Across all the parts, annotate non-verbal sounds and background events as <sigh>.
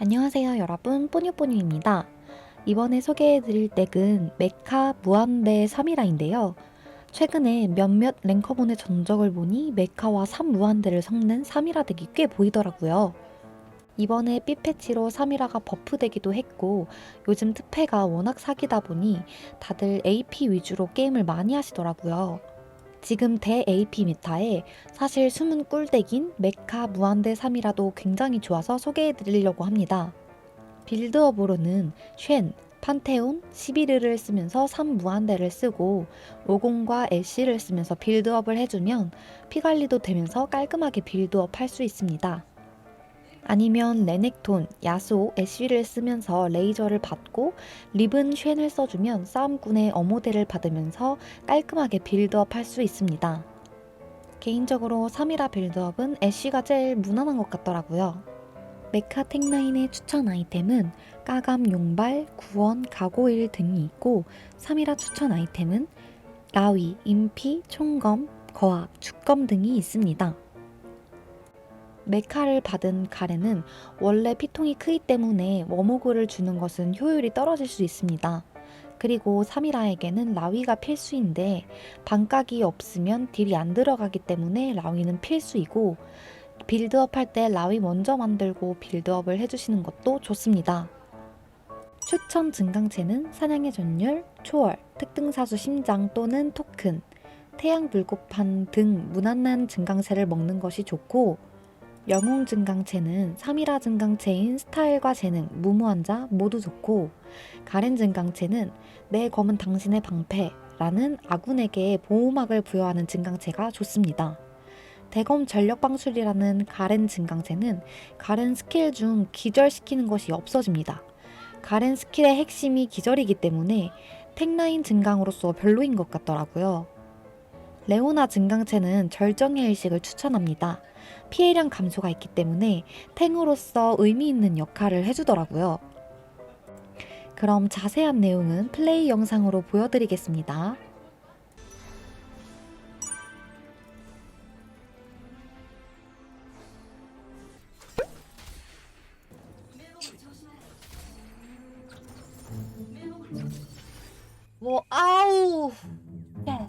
안녕하세요 여러분 뽀뉴뽀뉴입니다. 이번에 소개해드릴 덱은 메카 무한대 3이라인데요. 최근에 몇몇 랭커본의 전적을 보니 메카와 3무한대를 섞는 3이라 덱이 꽤 보이더라고요. 이번에 B패치로 3이라가 버프되기도 했고 요즘 특패가 워낙 사기다 보니 다들 AP 위주로 게임을 많이 하시더라고요. 지금 대 AP 메타에 사실 숨은 꿀덱인 메카 무한대 3이라도 굉장히 좋아서 소개해드리려고 합니다. 빌드업으로는 쉔, 판테온, 시비르를 쓰면서 3무한대를 쓰고 오공과 애쉬를 쓰면서 빌드업을 해주면 피관리도 되면서 깔끔하게 빌드업 할 수 있습니다. 아니면 레넥톤, 야수, 애쉬를 쓰면서 레이저를 받고 리븐 쉔을 써주면 싸움꾼의 어모대를 받으면서 깔끔하게 빌드업 할 수 있습니다. 개인적으로 3이라 빌드업은 애쉬가 제일 무난한 것 같더라고요. 메카 텍라인의 추천 아이템은 까감 용발, 구원, 가고일 등이 있고 3이라 추천 아이템은 라위, 인피, 총검, 거압, 죽검 등이 있습니다. 메카를 받은 가렌은 원래 피통이 크기 때문에 워모그를 주는 것은 효율이 떨어질 수 있습니다. 그리고 3이라에게는 라위가 필수인데 반각이 없으면 딜이 안 들어가기 때문에 라위는 필수이고 빌드업 할 때 라위 먼저 만들고 빌드업을 해주시는 것도 좋습니다. 추천 증강체는 사냥의 전율, 초월, 특등사수 심장 또는 토큰, 태양 불꽃판 등 무난한 증강체를 먹는 것이 좋고 영웅 증강체는 3이라 증강체인 스타일과 재능, 무모한 자 모두 좋고 가렌 증강체는 내 검은 당신의 방패라는 아군에게 보호막을 부여하는 증강체가 좋습니다. 대검 전력 방출이라는 가렌 증강체는 가렌 스킬 중 기절시키는 것이 없어집니다. 가렌 스킬의 핵심이 기절이기 때문에 탱라인 증강으로서 별로인 것 같더라고요. 레오나 증강체는 절정의 일식을 추천합니다. 피해량 감소가 있기 때문에 탱으로서 의미 있는 역할을 해주더라고요. 그럼 자세한 내용은 플레이 영상으로 보여드리겠습니다. 뭐 아우. 네.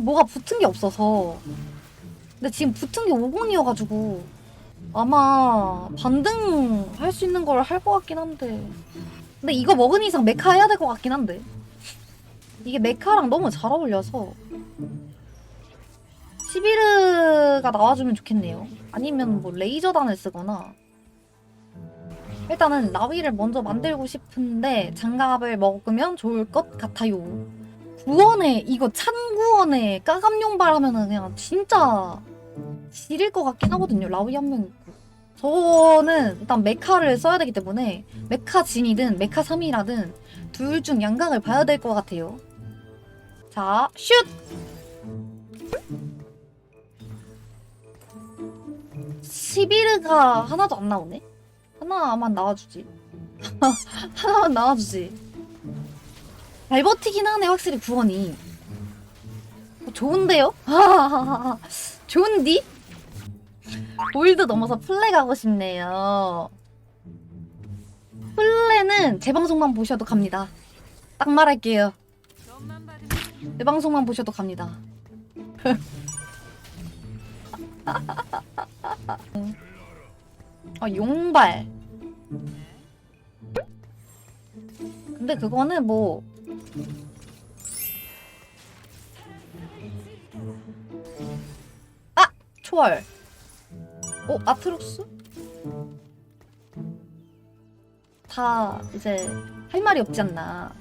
뭐가 붙은 게 없어서. 근데 지금 붙은 게 50이어가지고 아마 반등 할 수 있는 걸 할 것 같긴 한데. 근데 이거 먹은 이상 메카 해야 될 것 같긴 한데. 이게 메카랑 너무 잘 어울려서 시비르가 나와주면 좋겠네요. 아니면 뭐 레이저단을 쓰거나. 일단은 라위를 먼저 만들고 싶은데 장갑을 먹으면 좋을 것 같아요. 구원에 이거 찬구원에 까감용발 하면은 그냥 진짜 지릴 것 같긴 하거든요 라위 한 명 있고. 저는 일단 메카를 써야 되기 때문에 메카 진이든 메카 3이라든 둘 중 양강을 봐야 될 것 같아요. 자 슛! 시비르가 하나도 안 나오네? 하나만 나와주지. <laughs> 하나만 나와주지. 잘 버티긴 하네 확실히 구원이. 어, 좋은데요? <laughs> 좋은디? 골드 넘어서 플레 가고 싶네요. 플레는 제 방송만 보셔도 갑니다. 딱 말할게요. 내 방송만 보셔도 갑니다 <laughs> 아 용발 근데 그거는 뭐 아! 초월 어? 아트록스? 다 이제 할 말이 없지 않나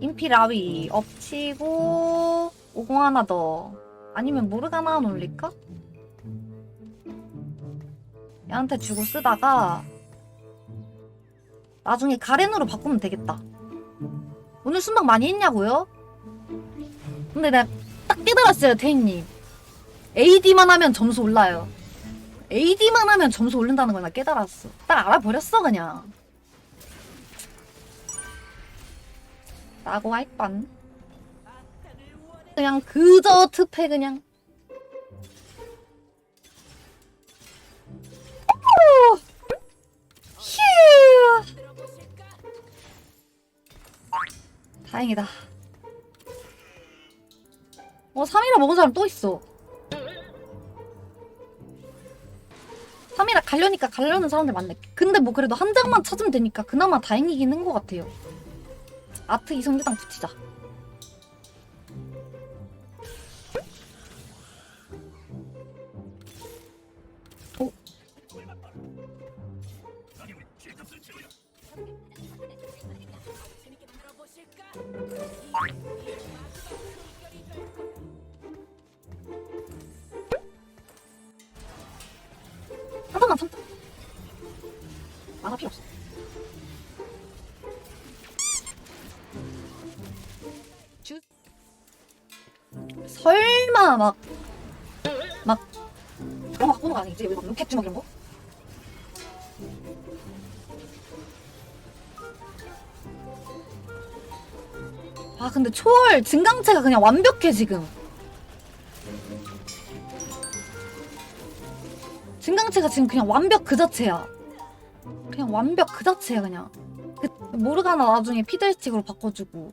인피라위 엎치고 오공 하나 더 아니면 모르가나 올릴까? 얘한테 주고 쓰다가 나중에 가렌으로 바꾸면 되겠다. 오늘 순방 많이 했냐고요? 근데 내가 딱 깨달았어요, 태희님. AD만 하면 점수 올라요. AD만 하면 점수 오른다는 걸 나 깨달았어. 딱 알아버렸어, 그냥. 라고 할 뻔. 그냥 그저 특패 그냥. 다행이다. 어, 3이라 먹은 사람 또 있어. 3이라 가려니까 가려는 사람들 많네. 근데 뭐 그래도 한 장만 찾으면 되니까 그나마 다행이긴 한 것 같아요. 아트 이성계당 붙이자. 설마 막 막 그런 거 오는 거 아니지? 왜 로켓 주먹 이런 거? 아 근데 초월 증강체가 그냥 완벽해 지금 증강체가 지금 그냥 완벽 그 자체야 그냥 완벽 그 자체야 그냥 그 모르가나 나중에 피들스틱으로 바꿔주고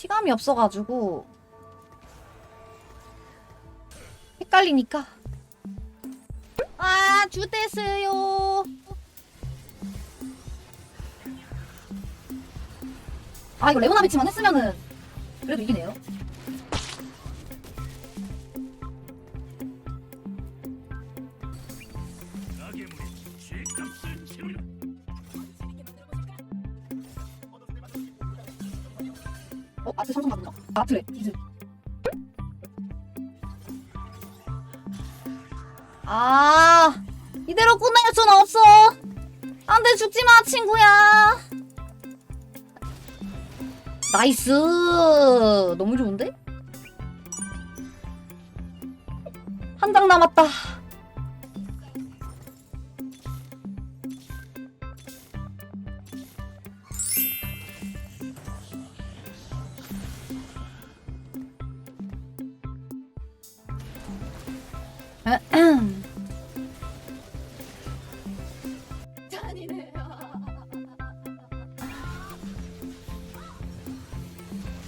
시감이 없어가지고 헷갈리니까. 아 주대스요. 아 이거 레오나 비치만 했으면은 그래도 이기네요. 어 아트 삼성 맞나? 아트래. 이즈 아 이대로 끝낼 순 없어. 안돼 죽지마 친구야. 나이스. 너무 좋은데? 한 장 남았다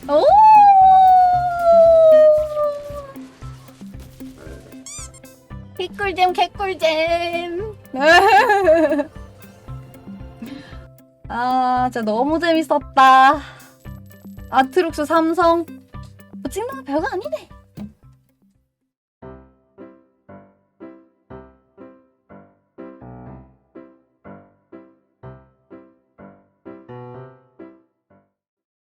오! 개꿀잼 개꿀잼. <laughs> 아 진짜 너무 재밌었다. 아트룩스 삼성. 뭐 찍는 거 별거 아니네